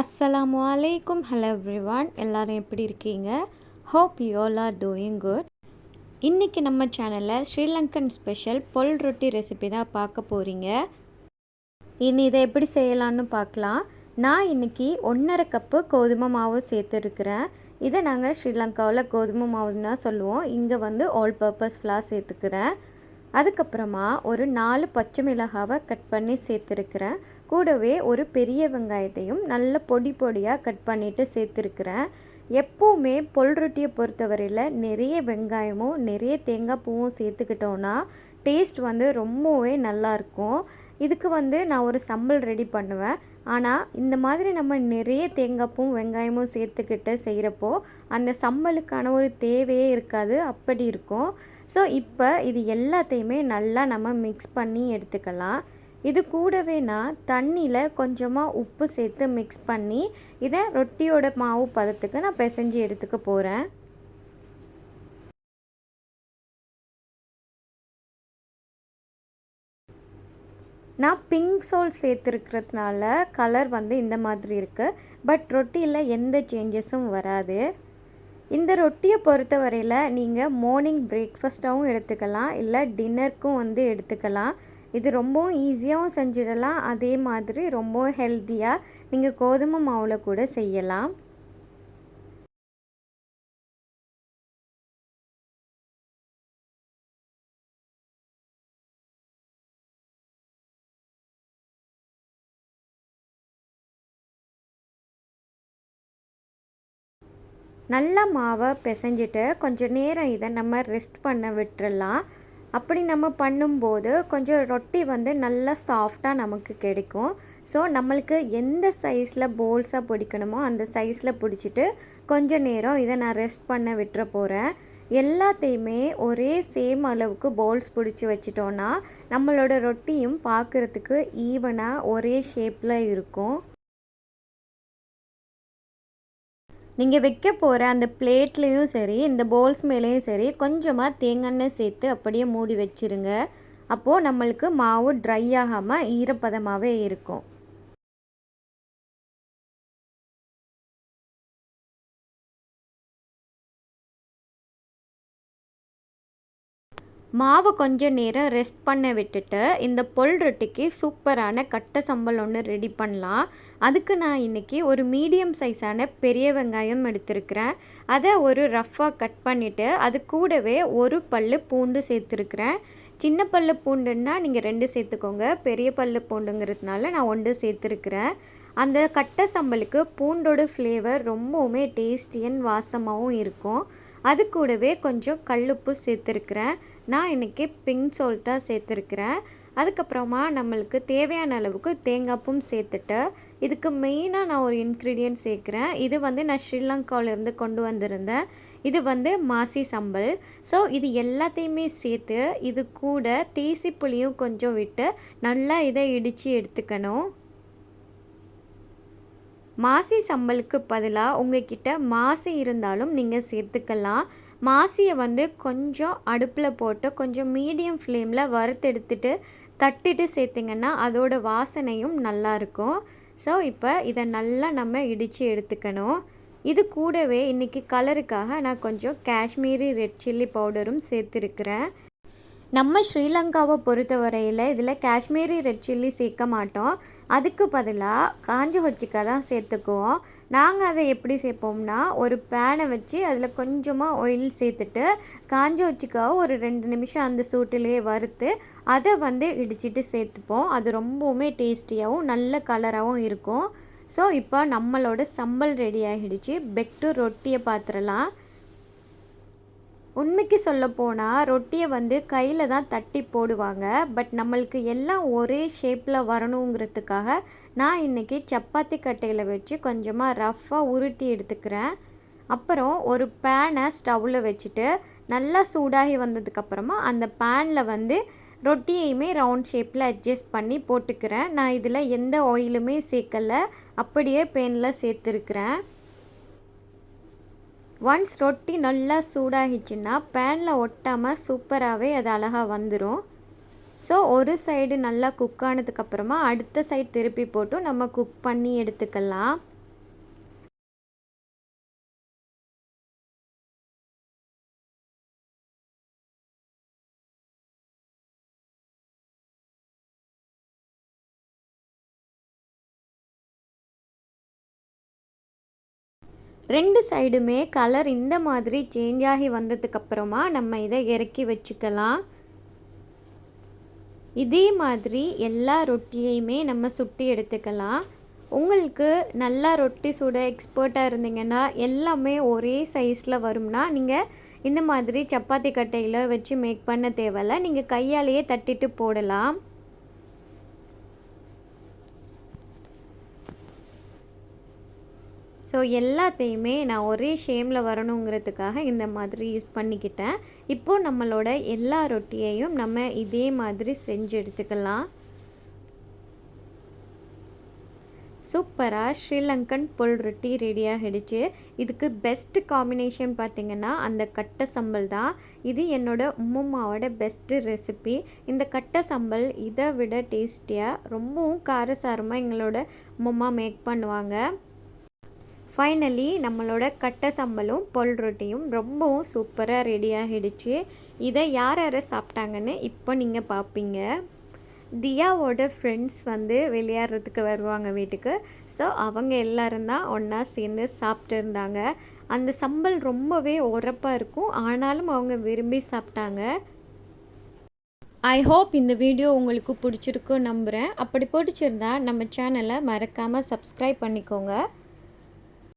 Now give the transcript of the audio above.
அஸ்ஸலாமு அலைக்கும் hello everyone எல்லோரும் எப்படி இருக்கீங்க? Hope you all are doing good இன்றைக்கி நம்ம சேனலில் ஸ்ரீலங்கன் ஸ்பெஷல் பொல் ரொட்டி ரெசிபி தான் பார்க்க போகிறீங்க இனி இதை எப்படி செய்யலான்னு பார்க்கலாம். நான் இன்றைக்கி ஒன்றரை கப்பு கோதுமை மாவு சேர்த்துருக்குறேன். இதை நாங்கள் ஸ்ரீலங்காவில் கோதுமை மாவுன்னு தான் சொல்லுவோம். இங்கே வந்து ஆல் பர்பஸ் ஃப்ளார் சேர்த்துக்கிறேன். அதுக்கப்புறமா ஒரு நாலு பச்சை மிளகாவை கட் பண்ணி சேர்த்துருக்கிறேன். கூடவே ஒரு பெரிய வெங்காயத்தையும் நல்ல பொடி பொடியாக கட் பண்ணிவிட்டு சேர்த்துருக்கிறேன். எப்போவுமே பொல் ரொட்டியை பொறுத்தவரையில் நிறைய வெங்காயமும் நிறைய தேங்காய் பூவும் சேர்த்துக்கிட்டோன்னா டேஸ்ட் வந்து ரொம்பவே நல்லாயிருக்கும் இதுக்கு வந்து நான் ஒரு சம்பல் ரெடி பண்ணுவேன். ஆனால் இந்த மாதிரி நம்ம நிறைய தேங்காய்ப்பும் வெங்காயமும் சேர்த்துக்கிட்டு செய்கிறப்போ அந்த சம்பலுக்கான ஒரு தேவையே இருக்காது. அப்படி இருக்கும். ஸோ இப்போ இது எல்லாத்தையுமே நல்லா நம்ம மிக்ஸ் பண்ணி எடுத்துக்கலாம். இது கூடவே நான் தண்ணியில் கொஞ்சமாக உப்பு சேர்த்து மிக்ஸ் பண்ணி இதை ரொட்டியோட மாவு பதத்துக்கு நான் பிசைஞ்சு எடுத்துக்க போகிறேன் நான் பிங்க் சோல் சேர்த்துருக்கிறதுனால கலர் வந்து இந்த மாதிரி இருக்குது பட் ரொட்டியில் எந்த சேஞ்சஸும் வராது. இந்த ரொட்டியை பொறுத்த வரையில் நீங்கள் மார்னிங் பிரேக்ஃபாஸ்ட்டாகவும் எடுத்துக்கலாம் இல்லை டின்னருக்கும் வந்து எடுத்துக்கலாம். இது ரொம்பவும் ஈஸியாகவும் செஞ்சிடலாம். அதே மாதிரி ரொம்பவும் ஹெல்த்தியாக நீங்கள் கோதுமை மாவில் கூட செய்யலாம். நல்லா மாவை பிசைஞ்சிட்டு கொஞ்சம் நேரம் இதை நம்ம ரெஸ்ட் பண்ண விட்டுறலாம். அப்படி நம்ம பண்ணும்போது கொஞ்சம் ரொட்டி வந்து நல்லா சாஃப்டாக நமக்கு கிடைக்கும். ஸோ நம்மளுக்கு எந்த சைஸில் போல்ஸாக பிடிக்கணுமோ அந்த சைஸில் பிடிச்சிட்டு கொஞ்சம் நேரம் இதை நான் ரெஸ்ட் பண்ண விட்டுற போகிறேன் எல்லாத்தையுமே ஒரே சேம் அளவுக்கு போல்ஸ் பிடிச்சி வச்சிட்டோன்னா நம்மளோட ரொட்டியும் பார்க்குறதுக்கு ஈவனாக ஒரே ஷேப்பில் இருக்கும். நீங்கள் வைக்க போகிற அந்த பிளேட்லேயும் சரி இந்த போல்ஸ் மேலேயும் சரி கொஞ்சமாக தேங்காய் சேர்த்து அப்படியே மூடி வச்சுருங்க. அப்போது நம்மளுக்கு மாவு ட்ரை ஆகாமல் ஈரப்பதமாகவே இருக்கும். மாவை கொஞ்சம் நேரம் ரெஸ்ட் பண்ண விட்டுட்டு இந்த பொல் ரொட்டிக்கு சூப்பரான கட்டை சம்பல் ஒன்று ரெடி பண்ணலாம். அதுக்கு நான் இன்றைக்கி ஒரு மீடியம் சைஸான பெரிய வெங்காயம் எடுத்திருக்கிறேன். அதை ஒரு ரஃப்பாக கட் பண்ணிவிட்டு அது கூடவே ஒரு பல் பூண்டு சேர்த்துருக்குறேன். சின்ன பல்லு பூண்டுன்னா நீங்கள் ரெண்டு சேர்த்துக்கோங்க. பெரிய பல்லு பூண்டுங்கிறதுனால நான் ஒன்று சேர்த்துருக்குறேன். அந்த கட்டை சம்பலுக்கு பூண்டோட ஃப்ளேவர் ரொம்பவுமே டேஸ்டியன் வாசமாகவும் இருக்கும். அது கூடவே கொஞ்சம் கல்லுப்பு சேர்த்துருக்குறேன். நான் இன்றைக்கி பிங்க் சோல் தான் சேர்த்துருக்குறேன். அதுக்கப்புறமா நம்மளுக்கு தேவையான அளவுக்கு தேங்காய்ப்பும் சேர்த்துட்டு இதுக்கு மெயினாக நான் ஒரு இன்க்ரீடியன்ட் சேர்க்குறேன். இது வந்து நான் ஸ்ரீலங்காவிலேருந்து கொண்டு வந்திருந்தேன். இது வந்து மாசி சம்பல். ஸோ இது எல்லாத்தையுமே சேர்த்து இது கூட தேசி புளியும் கொஞ்சம் விட்டு நல்லா இதை இடித்து எடுத்துக்கணும். மாசி சம்பலுக்கு பதிலாக உங்ககிட்ட மாசி இருந்தாலும் நீங்கள் சேர்த்துக்கலாம். மாசியை வந்து கொஞ்சம் அடுப்பில் போட்டு கொஞ்சம் மீடியம் ஃப்ளேமில் வறுத்தெடுத்துட்டு தட்டிட்டு சேர்த்திங்கன்னா அதோட வாசனையும் நல்லாயிருக்கும் ஸோ இப்போ இதை நல்லா நம்ம இடித்து எடுத்துக்கணும். இது கூடவே இன்றைக்கி கலருக்காக நான் கொஞ்சம் காஷ்மீரி ரெட் சில்லி பவுடரும் சேர்த்துருக்குறேன். நம்ம ஸ்ரீலங்காவை பொறுத்த வரையில் இதில் காஷ்மீரி ரெட் சில்லி சேர்க்க மாட்டோம். அதுக்கு பதிலாக காஞ்ச ஹொச்சிக்கா தான் சேர்த்துக்குவோம். நாங்கள் அதை எப்படி சேர்ப்போம்னா ஒரு பேனை வச்சு அதில் கொஞ்சமாக ஆயில் சேர்த்துட்டு காஞ்ச ஹொச்சிக்காவை ஒரு ரெண்டு நிமிஷம் அந்த சூட்டிலேயே வறுத்து அதை வந்து இடிச்சிட்டு சேர்த்துப்போம். அது ரொம்பவுமே டேஸ்டியாகவும் நல்ல கலராகவும் இருக்கும். ஸோ இப்போ நம்மளோட சம்பல் ரெடி ஆகிடுச்சு பெக்டு ரொட்டியை பார்த்துடலாம் உண்மைக்கு சொல்ல போனால் ரொட்டியை வந்து கையில் தான் தட்டி போடுவாங்க. பட் நம்மளுக்கு எல்லாம் ஒரே ஷேப்பில் வரணுங்கிறதுக்காக நான் இன்றைக்கி சப்பாத்தி கட்டையில் வச்சு கொஞ்சமாக ரஃப்பாக உருட்டி எடுத்துக்கிறேன். அப்புறம் ஒரு பேனை ஸ்டவ்வில் வச்சுட்டு நல்லா சூடாகி வந்ததுக்கப்புறமா அந்த பேனில் வந்து ரொட்டியையுமே ரவுண்ட் ஷேப்பில் அட்ஜஸ்ட் பண்ணி போட்டுக்கிறேன். நான் இதில் எந்த ஆயிலுமே சேர்க்கலை. அப்படியே பேனில் சேர்த்துருக்குறேன். ஒன்ஸ் ரொட்டி நல்லா சூடாகிச்சுன்னா பேனில் ஒட்டாமல் சூப்பராகவே அது அழகாக வந்துடும் ஸோ ஒரு சைடு நல்லா குக் ஆனதுக்கப்புறமா அடுத்த சைடு திருப்பி போட்டு நம்ம குக் பண்ணி எடுத்துக்கலாம். ரெண்டு சைடுமே கலர் இந்த மாதிரி சேஞ்ச் ஆகி வந்ததுக்கப்புறமா நம்ம இதை இறக்கி வச்சுக்கலாம். இதே மாதிரி எல்லா ரொட்டியையுமே நம்ம சுட்டி எடுத்துக்கலாம். உங்களுக்கு நல்லா ரொட்டி சுட எக்ஸ்பர்ட்டாக இருந்தீங்கன்னா எல்லாமே ஒரே சைஸில் வரும்னா நீங்கள் இந்த மாதிரி சப்பாத்தி கட்டையில் வச்சு மேக் பண்ண தேவையில்ல. நீங்கள் கையாலேயே தட்டிட்டு போடலாம். ஸோ எல்லாத்தையுமே நான் ஒரே ஷேமில் வரணுங்கிறதுக்காக இந்த மாதிரி யூஸ் பண்ணிக்கிட்டேன். இப்போது நம்மளோட எல்லா ரொட்டியையும் நம்ம இதே மாதிரி செஞ்சு எடுத்துக்கலாம். சூப்பராக ஸ்ரீலங்கன் புல் ரொட்டி ரெடியாகிடுச்சு இதுக்கு பெஸ்ட் காம்பினேஷன் பார்த்திங்கன்னா அந்த கட்டை சம்பல் தான். இது என்னோடய உம்மாவோட பெஸ்ட்டு ரெசிபி இந்த கட்டை சம்பல் இதை விட டேஸ்டியாக ரொம்பவும் காரசாரமாக எங்களோட உம்மா மேக் பண்ணுவாங்க. ஃபைனலி நம்மளோட கட்டை சம்பலும் பொல் ரொட்டியும் ரொம்பவும் சூப்பராக ரெடி ஆகிடுச்சு. இதை யார் யார் சாப்பிட்டாங்கன்னு இப்போ நீங்கள் பார்ப்பீங்க. தியாவோட ஃப்ரெண்ட்ஸ் வந்து விளையாடுறதுக்கு வருவாங்க வீட்டுக்கு. ஸோ அவங்க எல்லாரும் தான் ஒன்றா சேர்ந்து சாப்பிட்டு இருந்தாங்க. அந்த சம்பல் ரொம்பவே உரப்பாக இருக்கும். ஆனாலும் அவங்க விரும்பி சாப்பிட்டாங்க. ஐ ஹோப் இந்த வீடியோ உங்களுக்கு பிடிச்சிருக்குன்னு நம்புகிறேன் அப்படி பிடிச்சிருந்தா நம்ம சேனலை மறக்காமல் சப்ஸ்கிரைப் பண்ணிக்கோங்க.